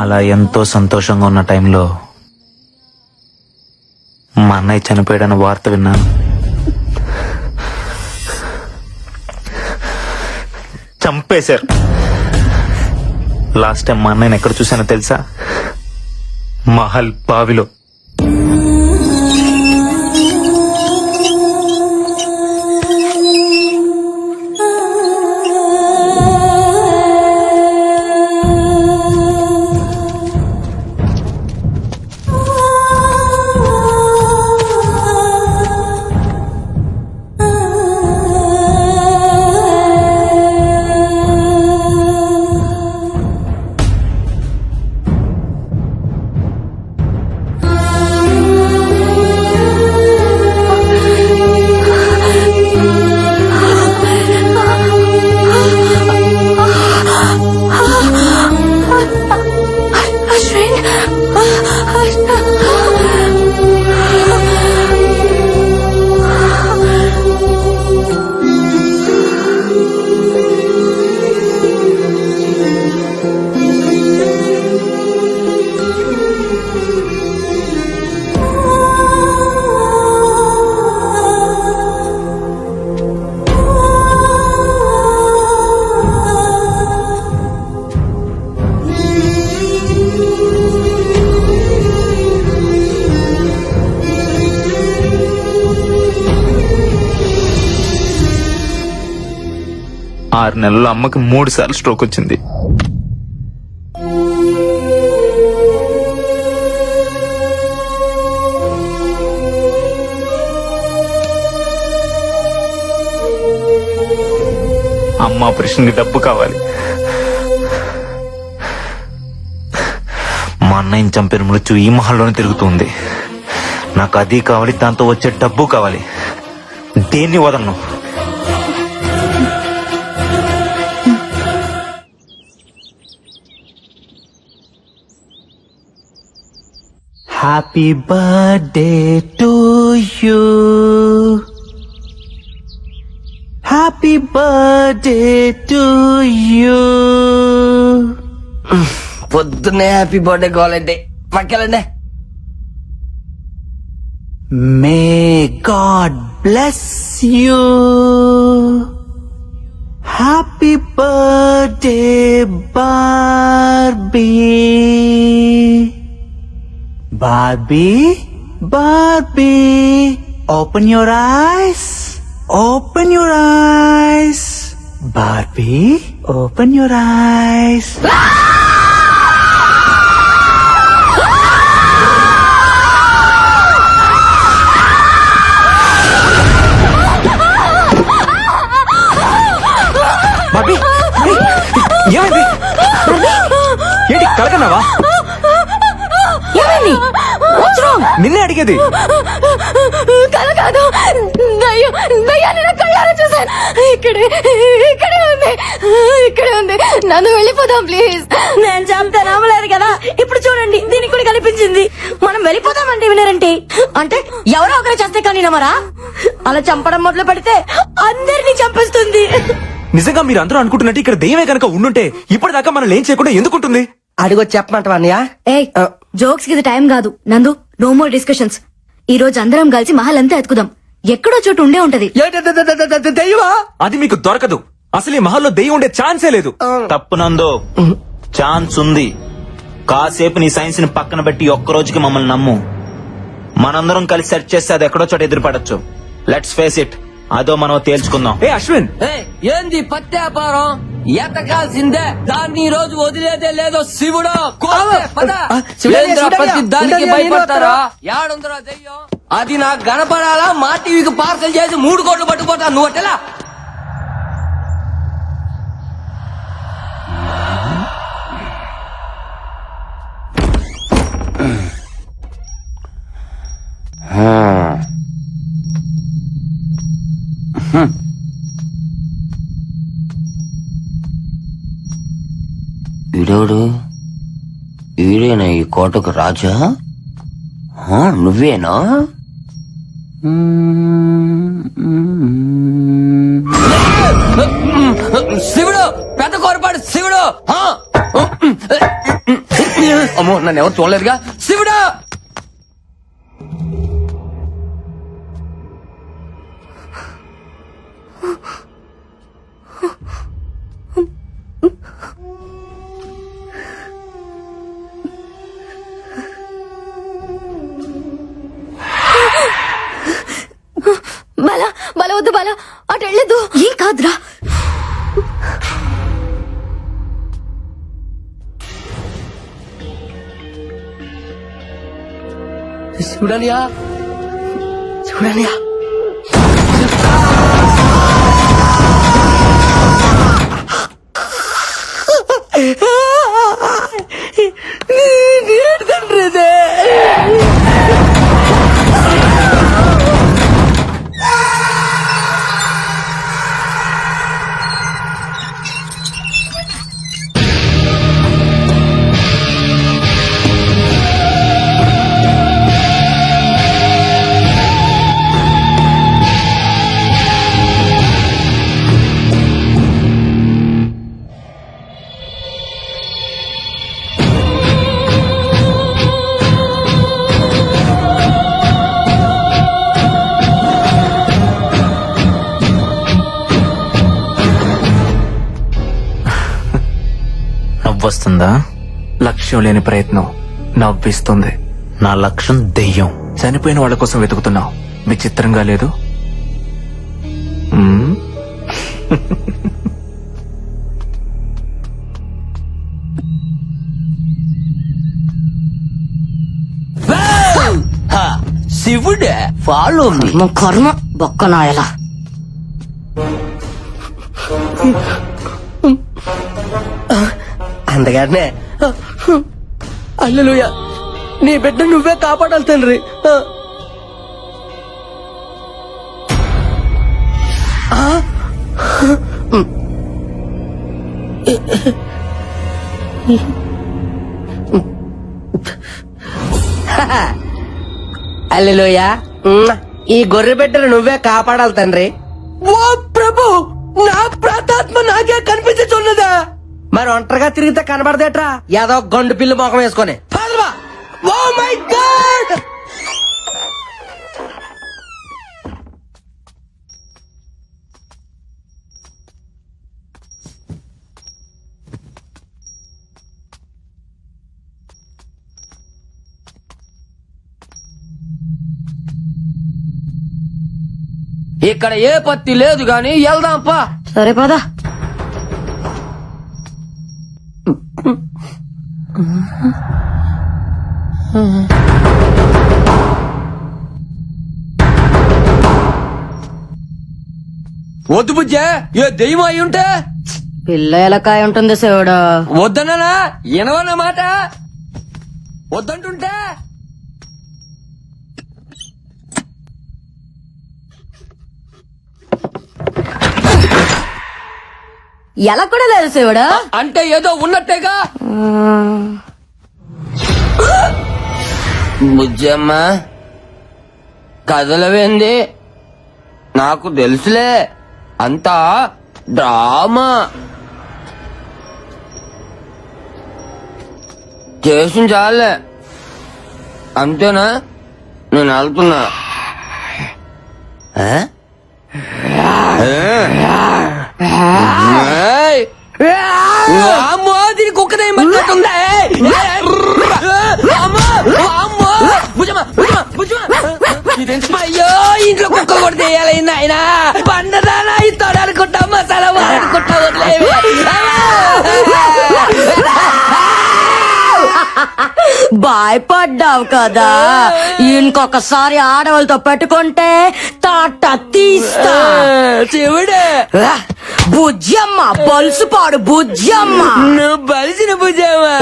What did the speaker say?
అలా ఎంతో సంతోషంగా ఉన్న టైంలో మా అన్నయ్య చనిపోయాడన్న వార్త విన్నాను. చంపేశారు. లాస్ట్ టైం మా అన్నయ్యని ఎక్కడ చూశానో తెలుసా? మహల్ బావిలో. ఆరు నెలల్లో అమ్మకి మూడు సార్లు స్ట్రోక్ వచ్చింది. అమ్మ ఆపరేషన్కి డబ్బు కావాలి. మా అన్నయ్యని చంపిన మృత్యు ఈ మహల్లోనే తిరుగుతుంది. నాకు అది కావాలి దాంతో వచ్చే డబ్బు కావాలి. దేన్ని వదలను? Happy birthday to you happy birthday to you పొద్దున్నే హ్యాపీ బర్త్డే కావాలంటే పక్కెళ్ళండి may God bless you happy birthday Barbie Barbie Barbie open your eyes open your eyes Barbie open your eyes Bobby ఏమైంది? ఏంటి కలకన్నావా నిన్నే అడిగేది. కల కాదు. దయ్యం దయ్యాన్ని నా కళ్ళారా చూశాను. ఇక్కడే ఇక్కడే ఉంది. ఇక్కడే ఉంది. నన్ను వెళ్ళిపోదాం ప్లీజ్. నేను చెప్తే నమ్మలేదు కదా. ఇప్పుడు చూడండి దీనికి కూడా కనిపించింది. మనం వెళ్ళిపోదామంటే వినరంటే. అంటే ఎవరో ఒకరు చేస్తే కానీ నమ్మరా? అలా చంపడం మొదలు పెడితే అందరినీ చంపేస్తుంది. నిజంగా మీరు అందరూ అనుకుంటున్నట్టు ఇక్కడ దెయ్యమే కనుక ఉండుంటే ఇప్పటిదాకా మనం ఏం చేయకుండా ఎందుకుంటుంది అడిగో చెప్పమంటావా అన్నయ్య. జోక్స్కి ఇది టైం కాదు. నందు నో మోర్ డిస్కషన్స్ ఈ రోజు అందరం కలిసి మహల్ అంతా ఎత్తుకుదాం. ఎక్కడో చోటు ఉండే ఉంటది. దెయ్యమా? అది మీకు దొరకదు. అసలు ఈ మహల్లో దెయ్యం ఉండే ఛాన్సే లేదు. తప్పునందో ఛాన్స్ ఉంది. కాసేపు నీ సైన్స్ని పక్కన పెట్టి ఒక్క రోజుకి మమ్మల్ని నమ్ము. మనందరం కలిసి సెర్చ్ చేస్తే అది ఎక్కడో చోట ఎదురుపడచ్చు. లెట్స్ ఫేస్ ఇట్ అదో మనం తేల్చుకుందాం. ఏ అశ్విన్! ఏంది పత్తి వ్యాపారం ఎతకాల్సిందే. దాన్ని ఈ రోజు వదిలేదే లేదో శివుడు. దానికి భయపడతారా? యాడుందిరా దెయ్యం? అది నాకు కనపడాలా మా టీవీకి పార్సల్ చేసి మూడు కోట్లు పట్టుకుపోతా. నువ్వు అట్టెలా. వీడోడు వీడేనా ఈ కోటకు రాజా? నువ్వేనా? శివుడు పెద్ద కోరపాడు శివుడు. ఆ. నన్ను ఎవరు చూడలేదుగా? सुडलिया सुडलिया నవ్వొస్తుందా? లక్ష్యం లేని ప్రయత్నం నవ్విస్తుంది. నా లక్ష్యం దెయ్యం. చనిపోయిన వాళ్ళ కోసం వెతుకుతున్నావు. విచిత్రంగా లేదు? శివుడే ఫాలో మీ కర్మ కర్మ బొక్కనాయలా అందగానే అల్లెలుయ నీ బిడ్డ నువ్వే కాపాడాలి తండ్రి. అల్లెలుయ ఈ గొర్రె బిడ్డను నువ్వే కాపాడాలి తండ్రి. ఓ ప్రభు నా ప్రాతాత్మ నాకే కనిపించున్నదా మరి ఒంటరిగా తిరిగితే కనబడదేట్రా? ఏదో గండు పిల్లి మొఖం వేసుకొని. Oh my God! ఇక్కడ ఏ పత్తి లేదు గాని వెళ్దాంపా సరే పదా. వద్దు బుజ్జే ఏ దెయ్యం అయి ఉంటే? పిల్ల ఎలకాయ ఉంటుంది శివుడు. వద్దనా వినవన్న మాట? వద్దంటుంటే? ఎలా కూడా లేదు శివుడు. అంటే ఏదో ఉన్నట్టేగా? బుజ్జమ్మ కదలవేంది? నాకు తెలుసులే అంతా డ్రామా. చేసిన చాలే. అంతేనా? నేను వెళ్తున్నా. కుక్కదే మట్టుందా అయ్యో ఇంట్లో కుక్క కూడా తీయాలి నాయన పండదానా ఇస్తాడు అనుకుంటా మసాలా వాడుకుంటా వదిలేవి భయపడ్డావు కదా. ఇంకొకసారి ఆడవాళ్ళతో పెట్టుకుంటే తాట తీస్తా. శివుడే బుజ్జమ్మ బొలుసు పాడు బుజ్జమ్మ. నువ్వు బలిసిన భుజమా